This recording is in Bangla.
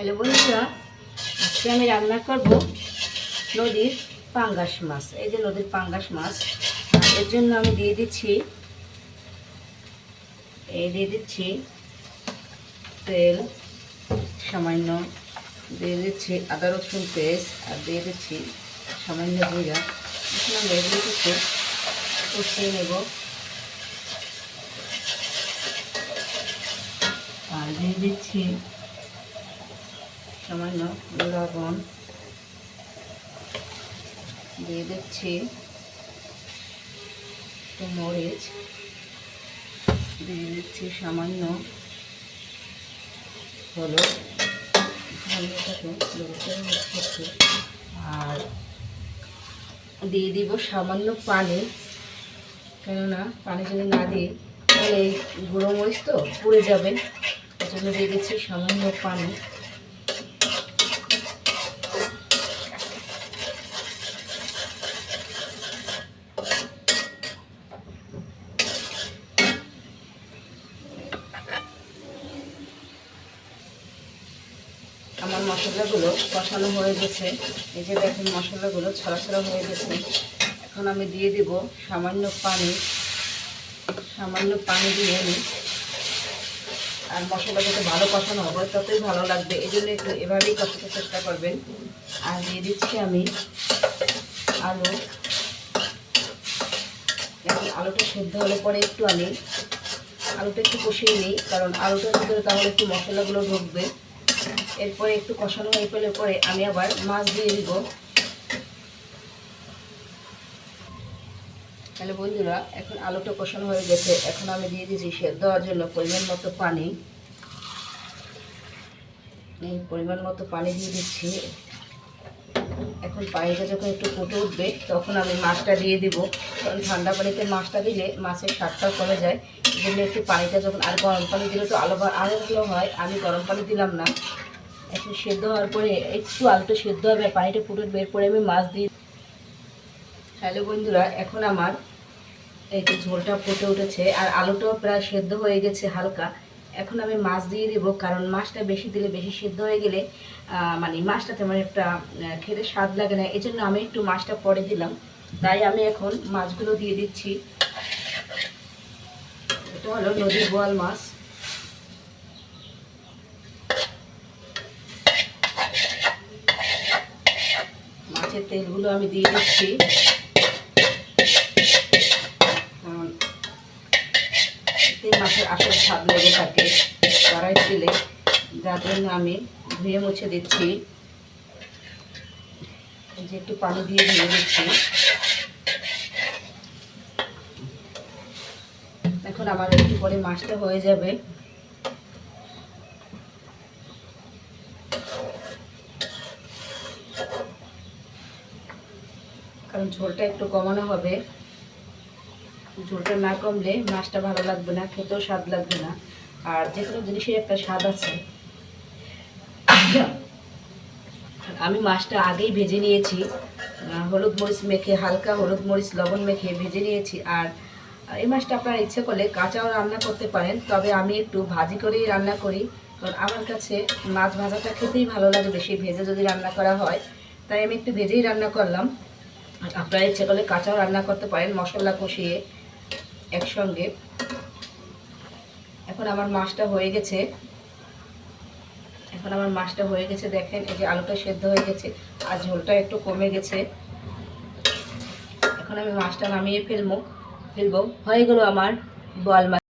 হ্যালো বন্ধুরা, আজকে আমি রান্না করব নদীর পাঙ্গাস মাছ। এই যে নদীর পাঙ্গাস মাছ, এর জন্য আমি দিয়ে দিচ্ছি, এই দিয়ে দিচ্ছি তেল, সামান্য দিয়ে দিচ্ছি আদা রসুন পেস্ট আর দিয়ে দিচ্ছি সামান্য জিরা। এখন আমি এগুলো কষিয়ে নেব। আর দিয়ে দিচ্ছি সামান্য লবণ দিয়ে দিচ্ছি একটু মরিচ। দিয়ে দিচ্ছি সামান্য হলুদ। আর দিয়ে দিব সামান্য পানি। কেননা পানি যদি না দিই, তাহলে এই গুঁড়ো মরিচ তো পুড়ে যাবে। এই জন্য দিয়ে দিচ্ছি সামান্য পানি। আমার মশলাগুলো কষানো হয়ে গেছে। এই যে দেখুন মশলাগুলো ছড়া ছড়া হয়ে গেছে। এখন আমি দিয়ে দিব সামান্য পানি। সামান্য পানি দিয়ে আমি আর মশলা যাতে ভালো কষানো হবে, ততই ভালো লাগবে। এই জন্য একটু এভাবেই কষাতে চেষ্টা করবেন। আর দিয়ে দিচ্ছি আমি আলু। এখন আলুটা সেদ্ধ হলে পরে একটু আমি আলুটা একটু কষিয়ে নিই, কারণ আলুটার ভিতরে তাহলে একটু মশলাগুলো ঢুকবে। এরপরে একটু কষানো হয়ে গেলে পরে আমি আবার মাছ দিয়ে দিব। তাহলে বন্ধুরা, এখন আলুটা কষানো হয়ে গেছে। এখন আমি দিয়ে দিয়েছি সেদ্ধ হওয়ার জন্য পরিমাণ মতো পানি। এই পরিমাণ মতো পানি দিয়ে দিচ্ছি। এখন পানিটা যখন একটু ফুটে উঠবে, তখন আমি মাছটা দিয়ে দিব। কারণ ঠান্ডা পানিতে মাছটা দিলে মাছের স্বাদটাও কমে যায়। জন্য একটু পানিটা যখন আর গরম পানি দিলে তো আলো আরও ভালো হয়। আমি গরম পানি দিলাম না। এখন সেদ্ধ হওয়ার পরে একটু আলুটা সেদ্ধ হবে, পানিটা ফুটে উঠবে। এরপরে আমি মাছ দিই হ্যালো বন্ধুরা, এখন আমার এই যে ঝোলটা ফুটে উঠেছে। আর আলুটাও প্রায় সেদ্ধ হয়ে গেছে হালকা। এখন আমি মাছ দিয়ে দেব, কারণ মাছটা বেশি দিলে বেশি সিদ্ধ হয়ে গেলে মানে মাছটা তেমন একটা খেতে স্বাদ লাগে না। এই জন্য আমি একটু মাছটা পরে দিলাম। তাই আমি এখন মাছগুলো দিয়ে দিচ্ছি। এটা হলো নদীর বোয়াল মাছ। মাছের তেলগুলো আমি দিয়ে দিচ্ছি। মাছের আসল স্বাদ লেগে থাকে। কড়াই তেলে যার জন্য আমি ধুয়ে মুছে দিচ্ছি। যে একটু পানি দিয়ে ধুয়ে দিচ্ছি। এখন আমার একটু পরে মাছটা হয়ে যাবে। কারণ ঝোলটা একটু কমানো হবে। ঝোলটা না কমলে মাছটা ভালো লাগবে না, খেতেও স্বাদ লাগবে না। আর যে কোনো জিনিসের একটা স্বাদ আছে। আমি মাছটা আগেই ভেজে নিয়েছি। হলুদ মরিচ মেখে, হালকা হলুদ মরিচ, লবণ মেখে ভেজে নিয়েছি। আর এই মাছটা আপনারা ইচ্ছে করলে কাঁচাও রান্না করতে পারেন, তবে আমি একটু ভাজি করেই রান্না করি। কারণ আমার কাছে মাছ ভাজাটা খেতেই ভালো লাগে, বেশি ভেজে যদি রান্না করা হয়। তাই আমি একটু ভেজেই রান্না করলাম। আর আপনারা ইচ্ছে করলে কাঁচাও রান্না করতে পারেন, মশলা কষিয়ে একসঙ্গে। এখন আমার মাছটা হয়ে গেছে। এখন আমার মাছটা হয়ে গেছে, দেখেন, এই যে আলুটা সেদ্ধ হয়ে গেছে, আর ঝোলটা একটু কমে গেছে। এখন আমি মাছটা নামিয়ে ফেলব ফেলব। হয়ে গেল আমার বল মাছ।